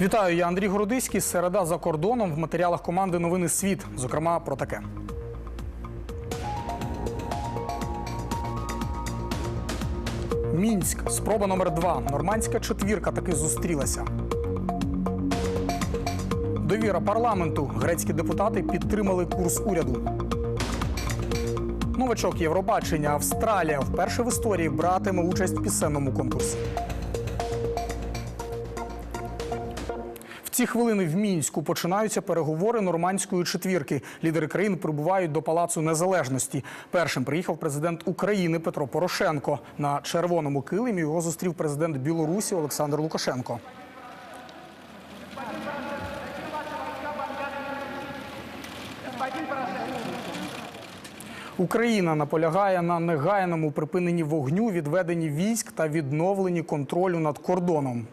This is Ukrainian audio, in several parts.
Вітаю, я Андрій Городиський. Середа за кордоном в матеріалах команди Новини Світ. Зокрема, про таке. Мінськ. Спроба номер два. Нормандська четвірка таки зустрілася. Довіра парламенту. Грецькі депутати підтримали курс уряду. Новачок Євробачення. Австралія вперше в історії братиме участь в пісенному конкурсі. Ці хвилини в мінську починаються переговори нормандської четвірки. Лідери країн прибувають до палацу незалежності. Першим приїхав президент України Петро Порошенко. На червоному килимі його зустрів президент Білорусі Олександр Лукашенко. Україна наполягає на негайному припиненні вогню, відведенні військ та відновленні контролю над кордоном.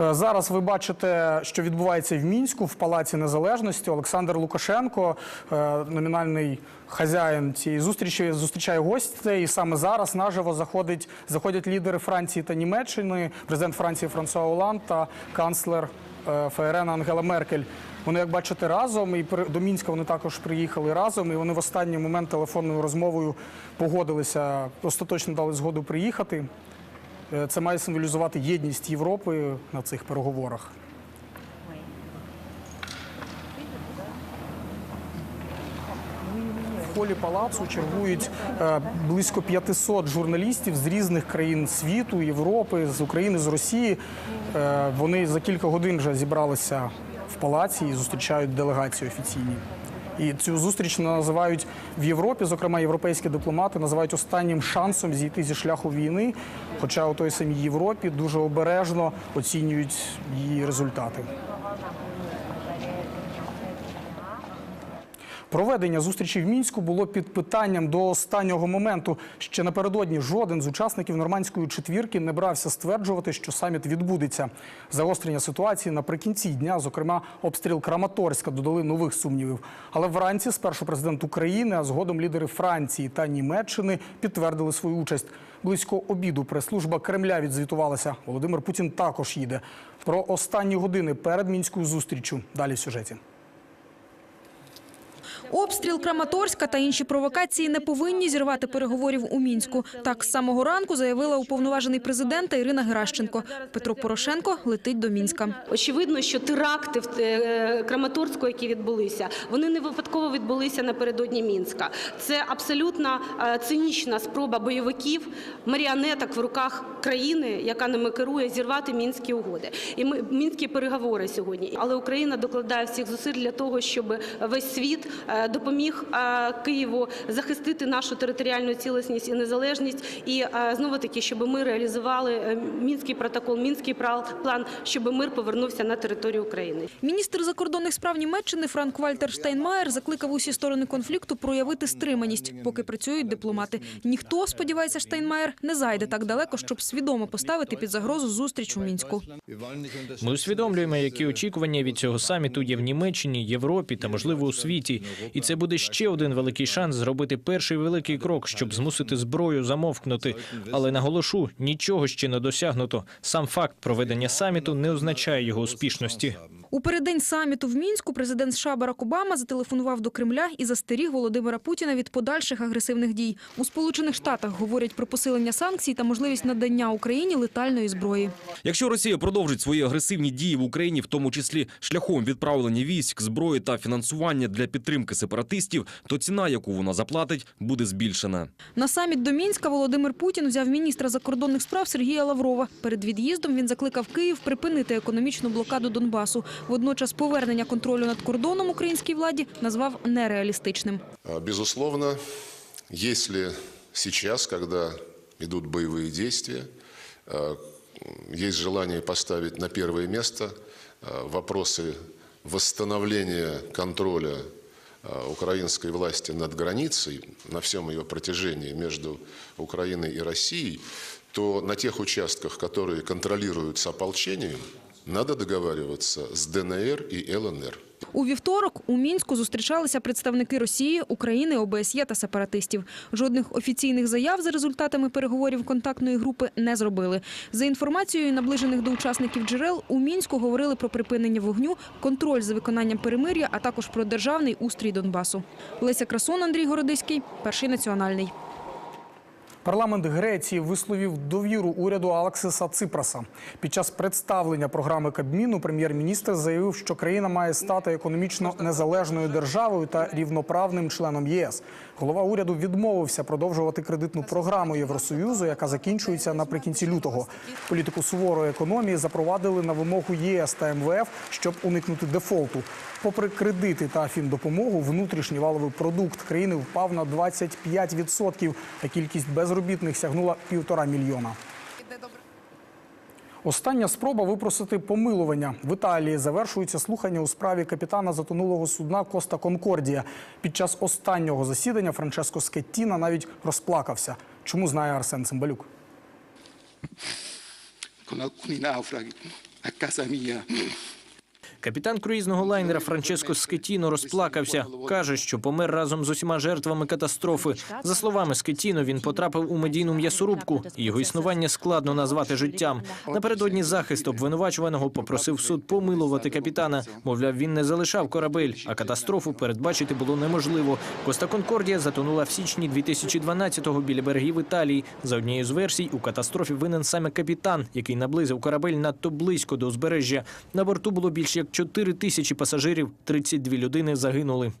Е, Зараз ви бачите, що відбувається в мінську в Палаці Незалежності. Олександр Лукашенко, е, номінальний хазяїн цієї зустрічі, зустрічає гостей. І саме зараз наживо заходить, заходять лідери Франції та Німеччини, президент Франції Франсуа Оланд та канцлер е, ФРН Ангела Меркель. Вони, як бачите, разом і до Мінська вони також приїхали разом. І вони в останній момент телефонною розмовою погодилися, остаточно дали згоду приїхати. Е, Це має символізувати єдність Європи на цих переговорах. В холі палацу чергують е, близько 500 журналістів з різних країн світу, Європи, з України, з Росії. Е, Вони за кілька годин вже зібралися в палаці і зустрічають делегацію офіційні. І цю зустріч називають в Європі, зокрема європейські дипломати, називають останнім шансом зійти зі шляху війни. Хоча у той самій Європі дуже обережно оцінюють її результати. Проведення зустрічі в мінську було під питанням до останнього моменту. Ще напередодні жоден з учасників нормандської четвірки не брався стверджувати, що саміт відбудеться. Загострення ситуації наприкінці дня, зокрема, обстріл Краматорська, додали нових сумнівів. Але вранці спершу президент України, а згодом лідери Франції та Німеччини підтвердили свою участь. Близько обіду прес-служба Кремля відзвітувалася. Володимир Путін також їде. Про останні години перед мінською зустрічю. Далі в сюжеті. Обстріл Краматорська та інші провокації не повинні зірвати переговорів у мінську. Так з самого ранку заявила уповноважений президента Ірина Геращенко. Петро Порошенко летить до мінська. Очевидно, що теракти в е, Краматорську, які відбулися, вони не випадково відбулися напередодні Мінська. Це абсолютно е, цинічна спроба бойовиків, маріонеток в руках країни, яка ними керує, зірвати мінські угоди. І ми мінські переговори сьогодні. Але Україна докладає всіх зусиль для того, щоб весь світ е, допоміг е, Києву захистити нашу територіальну цілісність і незалежність. І е, знову таки, щоб ми реалізували е, мінський протокол, мінський план, щоб мир повернувся на територію України. Міністр закордонних справ Німеччини Франк Вальтер Штайнмаєр закликав усі сторони конфлікту проявити стриманість, поки працюють дипломати. Ніхто, сподівається, Штайнмаєр не зайде так далеко, щоб свідомо поставити під загрозу зустріч у мінську. Ми усвідомлюємо, які очікування від цього саміту є в Німеччині, Європі та можливо у світі. І це буде ще один великий шанс зробити перший великий крок, щоб змусити зброю замовкнути. Але наголошу, нічого ще не досягнуто. Сам факт проведення саміту не означає його успішності. У переддень саміту в мінську президент США Барак Обама зателефонував до Кремля і застеріг Володимира Путіна від подальших агресивних дій. У Сполучених Штатах говорять про посилення санкцій та можливість надання Україні летальної зброї. Якщо Росія продовжить свої агресивні дії в Україні, в тому числі шляхом відправлення військ, зброї та фінансування для підтримки сепаратистів, то ціна, яку вона заплатить, буде збільшена. На саміт до Мінська Володимир Путін взяв міністра закордонних справ Сергія Лаврова. Перед від'їздом він закликав Київ припинити економічну блокаду Донбасу. Водночас повернення контролю над кордоном українській владі назвав нереалістичним. А, Безусловно, если сейчас, когда идут боевые действия, э, есть желание поставить на первое место э, вопросы восстановления контроля э, украинской власти над границей на всем ее протяжении между Украиной и Россией, то на тех участках, которые контролируются ополчением, надо договариваться с ДНР и ЛНР. У вівторок у Мінську зустрічалися представники Росії, України, ОБСЄ та сепаратистів. Жодних офіційних заяв за результатами переговорів контактної групи не зробили. За інформацією наближених до учасників джерел, у Мінську говорили про припинення вогню, контроль за виконанням перемир'я, а також про державний устрій Донбасу. Леся Красун, Андрій Городиський, перший національний. Парламент Греції висловив довіру уряду Алексиса Ципраса. Під час представлення програми Кабміну прем'єр-міністр заявив, що країна має стати економічно незалежною державою та рівноправним членом ЄС. Голова уряду відмовився продовжувати кредитну програму Євросоюзу, яка закінчується наприкінці лютого. Політику суворої економії запровадили на вимогу ЄС та МВФ, щоб уникнути дефолту. Попри кредити та фіндопомогу, внутрішній валовий продукт країни впав на 25%, а кількість безробітних сягнула півтора мільйона. Остання спроба випросити помилування в Італії завершується слухання у справі капітана затонулого судна Коста Конкордія. Під час останнього засідання Франческо Скеттіна навіть розплакався. Чому знає Арсен Цимбалюк? con alcuni naufraghi a casa mia. Капітан круїзного лайнера Франческо Скетіно розплакався. Каже, що помер разом з усіма жертвами катастрофи. За словами Скетіно, він потрапив у медійну м'ясорубку. Його існування складно назвати життям. Напередодні захист обвинувачуваного попросив суд помилувати капітана. Мовляв, він не залишав корабель, а катастрофу передбачити було неможливо. Коста Конкордія затонула в січні 2012-го біля берегів Італії. За однією з версій, у катастрофі винен саме капітан, який наблизив корабель надто близько до узбережжя. На борту було більш як 4 тисячі пасажирів, 32 людини загинули.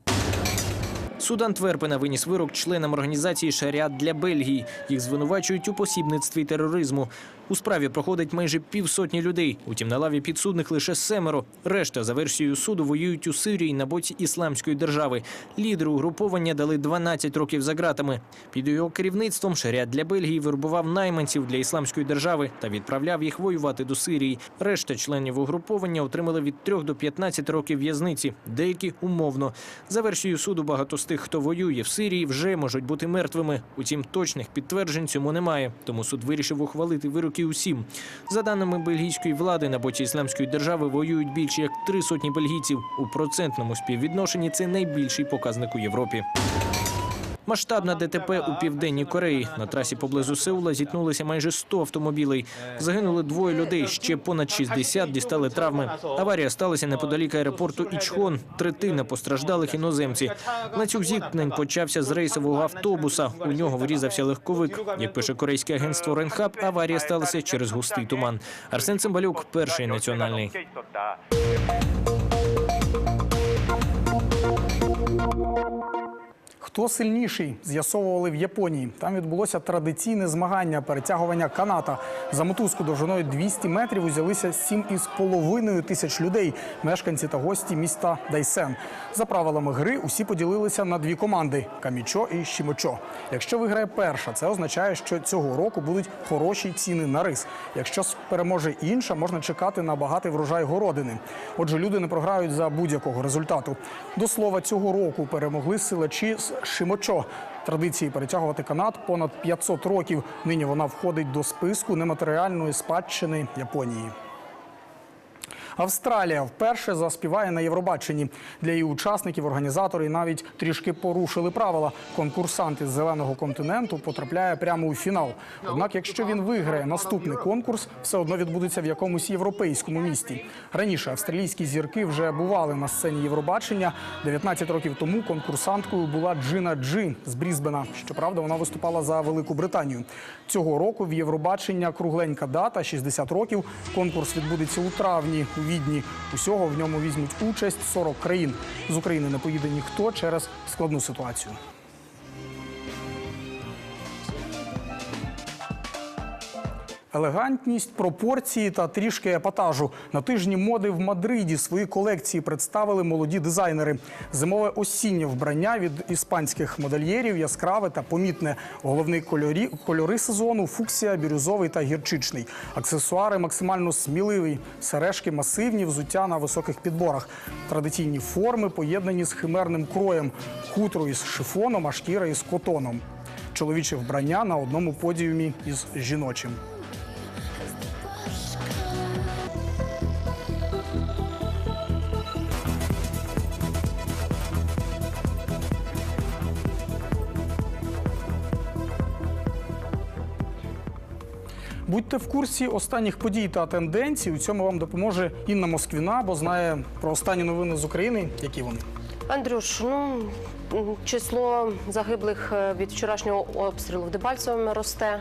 Суд Антверпена виніс вирок членам організації «Шаріат для Бельгії. Їх звинувачують у посібництві тероризму. У справі проходить майже півсотні людей. Утім, на лаві підсудних лише семеро. Решта, за версією суду, воюють у Сирії на боці ісламської держави. Лідери угруповання дали 12 років за ґратами. Під його керівництвом «Шаріат для Бельгії вербував найманців для ісламської держави та відправляв їх воювати до Сирії. Решта членів угруповання отримали від 3 до 15 років в'язниці, деякі умовно. За версією суду, багато з тих, хто воює в Сирії, вже можуть бути мертвими. Утім, точних підтверджень цьому немає. Тому суд вирішив ухвалити вироки усім. За даними бельгійської влади, на боці ісламської держави воюють більше як три сотні бельгійців. У процентному співвідношенні це найбільший показник у Європі. Масштабна ДТП у південній Кореї. На трасі поблизу Сеула зіткнулися майже 100 автомобілей. Загинули двоє людей. Ще понад 60 дістали травми. Аварія сталася неподалік аеропорту Ічхон. Третина постраждалих іноземці. Ланцюг зіткнень почався з рейсового автобуса. У нього врізався легковик. Як пише корейське агентство Ренхаб, аварія сталася через густий туман. Арсен Цимбалюк, перший національний. Хто сильніший, з'ясовували в Японії. Там відбулося традиційне змагання перетягування каната. За мотузку довжиною 200 метрів узялися 7,5 тисяч людей, мешканці та гості міста Дайсен. За правилами гри усі поділилися на дві команди камічо і щімочо. Якщо виграє перша, це означає, що цього року будуть хороші ціни на рис. Якщо переможе інша, можна чекати на багатий врожай городини. Отже, люди не програють за будь-якого результату. До слова, цього року перемогли силачі з Шимочо. Традиції перетягувати канат понад 500 років. Нині вона входить до списку нематеріальної спадщини Японії. Австралія вперше заспіває на Євробаченні. Для її учасників організатори навіть трішки порушили правила. Конкурсант із зеленого континенту потрапляє прямо у фінал. Однак, якщо він виграє наступний конкурс, все одно відбудеться в якомусь європейському місті. Раніше австралійські зірки вже бували на сцені Євробачення. 19 років тому конкурсанткою була Джина Джи з Брізбена. Щоправда, вона виступала за Велику Британію. Цього року в Євробачення кругленька дата 60 років. Конкурс відбудеться у травні Відні. Усього в ньому візьмуть участь 40 країн. З України не поїде ніхто через складну ситуацію. Елегантність, пропорції та трішки епатажу. На тижні моди в Мадриді свої колекції представили молоді дизайнери. Зимове осіннє вбрання від іспанських модельєрів яскраве та помітне. Головні кольорі, кольори сезону фуксія, бірюзовий та гірчичний. Аксесуари максимально сміливі, сережки масивні, взуття на високих підборах. Традиційні форми поєднані з химерним кроєм, хутро із шифоном, а шкіра із котоном. Чоловіче вбрання на одному подіумі із жіночим. Будьте в курсі останніх подій та тенденцій. У цьому вам допоможе Інна Москвіна, бо знає про останні новини з України, які вони. Андрюш, ну число загиблих е, від вчорашнього обстрілу в Дебальцевому росте.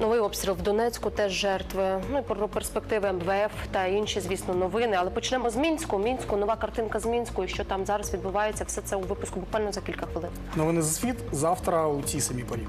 Новий обстріл в Донецьку теж жертви. Ну і про перспективи МВФ та інші, звісно, новини. Але почнемо з Мінську. Мінську нова картинка з Мінську. І що там зараз відбувається? Все це у випуску буквально за кілька хвилин. Новини за світ завтра у цій самій порі.